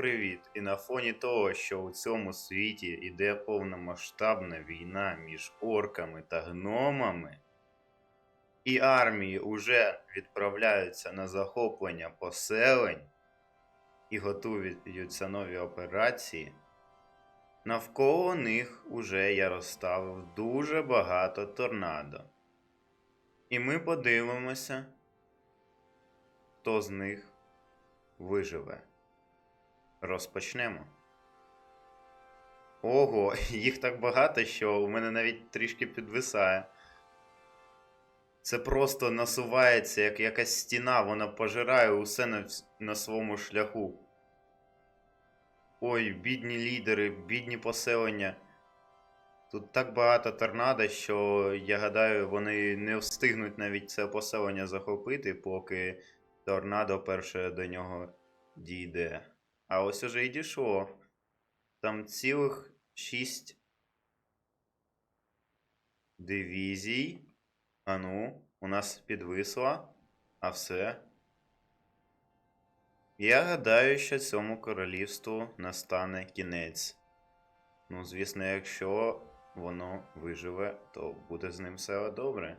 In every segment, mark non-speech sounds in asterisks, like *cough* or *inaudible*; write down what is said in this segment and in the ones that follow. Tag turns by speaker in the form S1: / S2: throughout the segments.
S1: привіт! І на фоні того, що у цьому світі іде повномасштабна війна між орками та гномами, і армії уже відправляються на захоплення поселень і готуються нові операції, навколо них уже я розставив дуже багато торнадо. І ми подивимося, хто з них виживе. Розпочнемо. Ого, *laughs* їх так багато, що у мене навіть трішки підвисає. Це просто насувається, як якась стіна, вона пожирає усе на, на своєму шляху. Ой, бідні лідери, бідні поселення. Тут так багато торнадо, що я гадаю, вони не встигнуть навіть це поселення захопити, поки торнадо перше до нього дійде. А ось уже і дійшло. Там цілих шість дивізій. А ну, у нас підвисло. А все. Я гадаю, що цьому королівству настане кінець. Ну, звісно, якщо воно виживе, то буде з ним все добре.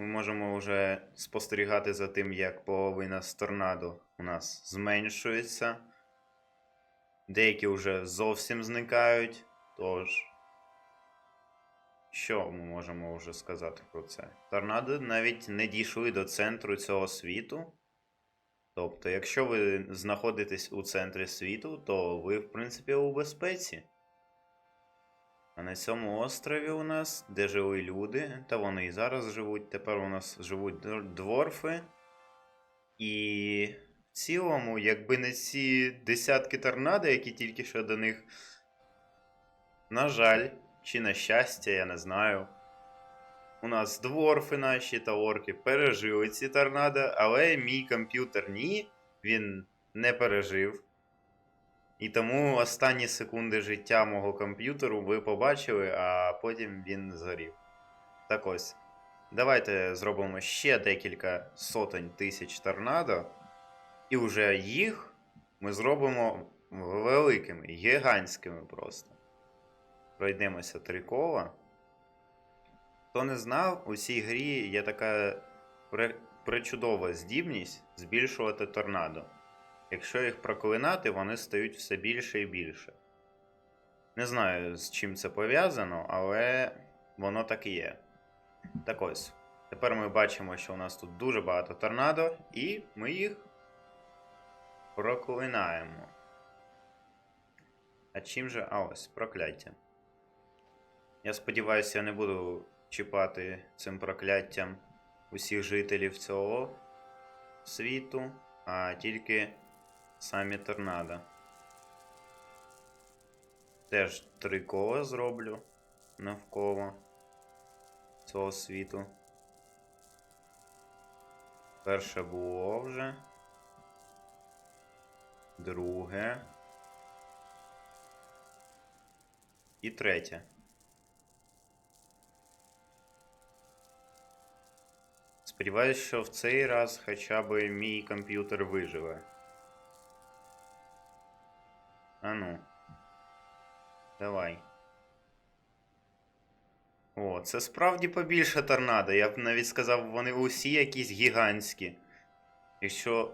S1: Ми можемо вже спостерігати за тим, як половина з торнадо у нас зменшується. Деякі вже зовсім зникають. Тож, що ми можемо вже сказати про це? Торнадо навіть не дійшли до центру цього світу. Тобто, якщо ви знаходитесь у центрі світу, то ви, в принципі, у безпеці. А на цьому острові у нас, де жили люди, та вони і зараз живуть, тепер у нас живуть дворфи. І в цілому, якби не ці десятки торнадо, які тільки що до них. На жаль, чи на щастя, я не знаю. У нас дворфи наші та орки пережили ці торнадо, але мій комп'ютер ні, він не пережив. І тому останні секунди життя мого комп'ютеру ви побачили, а потім він згорів. Так ось. Давайте зробимо ще декілька сотень тисяч торнадо. І вже їх ми зробимо великими, гігантськими просто. Пройдемося три кола. Хто не знав, у цій грі є така пре- пречудова здібність збільшувати торнадо. Якщо їх проклинати, вони стають все більше і більше. Не знаю, з чим це пов'язано, але воно так і є. Так ось. Тепер ми бачимо, що у нас тут дуже багато торнадо, і ми їх проклинаємо. А чим же. А ось, прокляття. Я сподіваюся, я не буду чіпати цим прокляттям усіх жителів цього світу, а тільки самі торнадо. Теж три кола зроблю навколо цього світу. Перше було вже. Друге. І третє. Сподіваюсь, що в цей раз хоча б мій комп'ютер виживе. А ну. Давай. О, це справді побільше торнадо. Я б навіть сказав, вони усі якісь гігантські. Якщо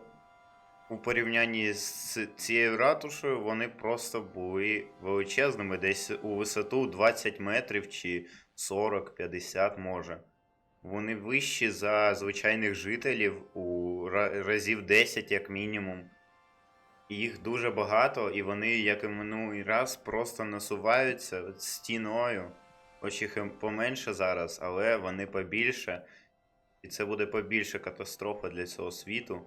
S1: у порівнянні з цією ратушею, вони просто були величезними, десь у висоту 20 метрів чи 40-50 може. Вони вищі за звичайних жителів у разів 10 як мінімум. Їх дуже багато, і вони, як і минулий раз, просто насуваються стіною. Хоч їх поменше зараз, але вони побільше. І це буде побільше катастрофа для цього світу.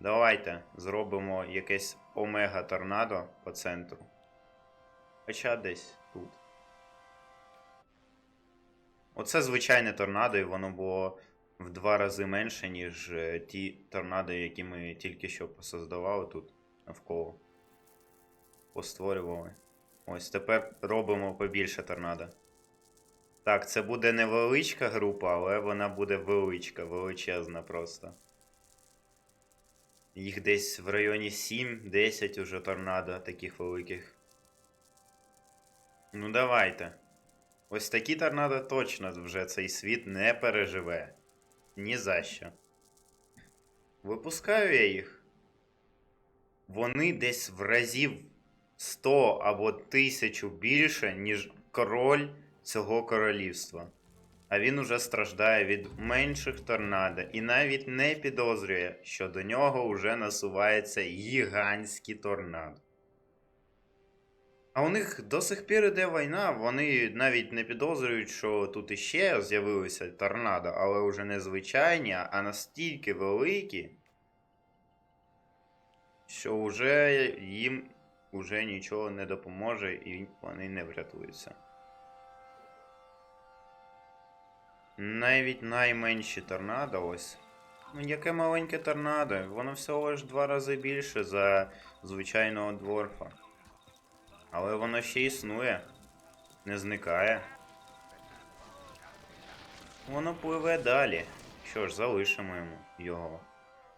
S1: Давайте зробимо якесь омега торнадо по центру. Хоча десь тут. Оце звичайне торнадо, і воно було в два рази менше, ніж е, ті торнадо, які ми тільки що посоздавали тут навколо. Постворювали. Ось тепер робимо побільше торнадо. Так, це буде невеличка група, але вона буде величка, величезна просто. Їх десь в районі 7-10 уже торнадо таких великих. Ну давайте. Ось такі торнадо точно вже цей світ не переживе. Ні за що. Випускаю я їх. Вони десь в разів 100 або 1000 більше, ніж король цього королівства. А він уже страждає від менших торнадо і навіть не підозрює, що до нього вже насувається гігантський торнадо. А у них до сих пір іде війна, вони навіть не підозрюють, що тут іще з'явилися торнадо, але вже не звичайні, а настільки великі, що вже їм уже нічого не допоможе і вони не врятуються. Навіть найменші торнадо ось. Ну, яке маленьке торнадо, воно всього лиш два рази більше за звичайного дворфа. Але воно ще існує, не зникає. Воно пливе далі. Що ж, залишимо йому його.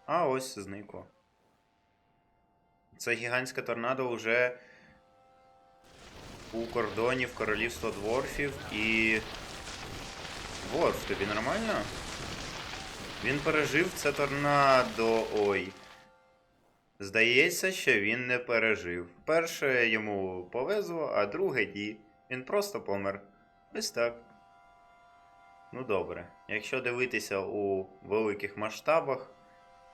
S1: А ось зникло. Це гігантське торнадо вже у кордонів королівства дворфів і. Ворф, тобі нормально? Він пережив це торнадо. Ой. Здається, що він не пережив. Перше йому повезло, а друге ні. Він просто помер. Ось так. Ну добре. Якщо дивитися у великих масштабах,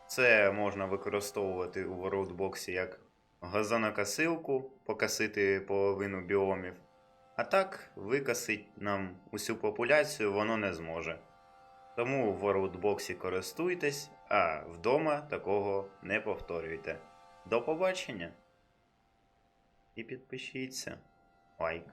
S1: це можна використовувати у вордбоксі як газонокосилку, покосити половину біомів. А так, викосить нам усю популяцію воно не зможе. Тому в вордбоксі користуйтесь, а вдома такого не повторюйте. До побачення! І підпишіться. Лайк.